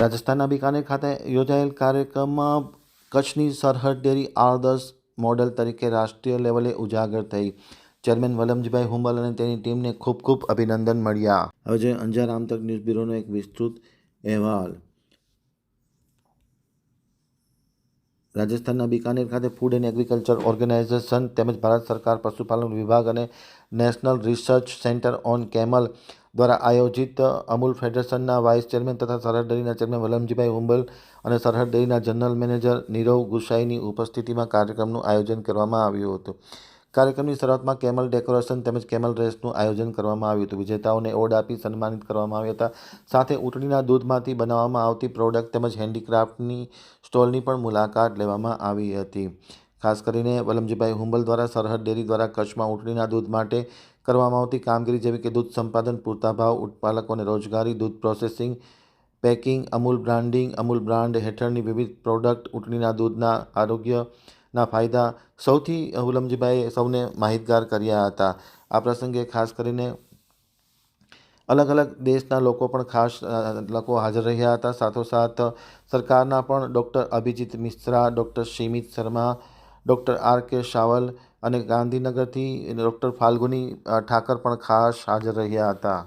રાજસ્થાનના બિકાનેર ખાતે યોજાયેલ કાર્યક્રમમાં કચ્છની સરહદ ડેરી આદર્શ મોડલ તરીકે રાષ્ટ્રીય લેવલે ઉજાગર થઈ ચેરમેન વલમજીભાઈ હુંબલ અને તેની ટીમને ખૂબ ખૂબ અભિનંદન મળ્યા હવે જોઈએ અંજાર આમતક ન્યૂઝ બ્યુરોનો એક વિસ્તૃત અહેવાલ રાજસ્થાનના બિકાનેર ખાતે ફૂડ એન્ડ એગ્રીકલ્ચર ઓર્ગેનાઇઝેશન તેમજ ભારત સરકાર પશુપાલન વિભાગ અને national research centre on camel દ્વારા આયોજિત અમૂલ ફેડરેશનના વાઇસ ચેરમેન તથા સરહદ ડેરીના ચેરમેન વલમજીભાઈ હુંબલ અને સરહદ ડેરીના જનરલ મેનેજર નીરવ ગુસાઈની ઉપસ્થિતિમાં કાર્યક્રમનું આયોજન કરવામાં આવ્યું હતું. કાર્યક્રમની શરૂઆતમાં કેમલ ડેકોરેશન તેમજ કેમલ રેસનું આયોજન કરવામાં આવ્યું હતું. વિજેતાઓને એવોર્ડ આપી સન્માનિત કરવામાં આવ્યા હતા. સાથે ઊંટડીના દૂધમાંથી બનાવવામાં આવતી પ્રોડક્ટ તેમજ હેન્ડીક્રાફ્ટની સ્ટોલની પણ મુલાકાત લેવામાં આવી હતી. ખાસ કરીને વલમજીભાઈ હુંબલ દ્વારા સરહદ ડેરી દ્વારા કચ્છમાં ઊંટણીના દૂધ માટે કરવામાં આવતી કામગીરી જેવી કે દૂધ સંપાદન, પૂરતા ભાવ ઉત્પાદકોને રોજગારી, દૂધ processing, packing, Amul branding, Amul brand હેઠળની વિવિધ પ્રોડક્ટ ઊંટણીના દૂધના આરોગ્યના ફાયદા. સૌથી હુલમજીભાઈએ સૌને માહિતગાર કર્યા હતા. આ પ્રસંગે ખાસ કરીને અલગ અલગ દેશના લોકો પણ ખાસ લોકો હાજર રહ્યા હતા. સાથોસાથ સરકારના પણ ડૉક્ટર અભિજીત મિશ્રા, ડૉક્ટર સીમિત શર્મા, ડૉક્ટર આર કે શાવલ અને ગાંધીનગરથી ડૉક્ટર ફાલ્ગુની ઠાકર પણ ખાસ હાજર રહ્યા હતા.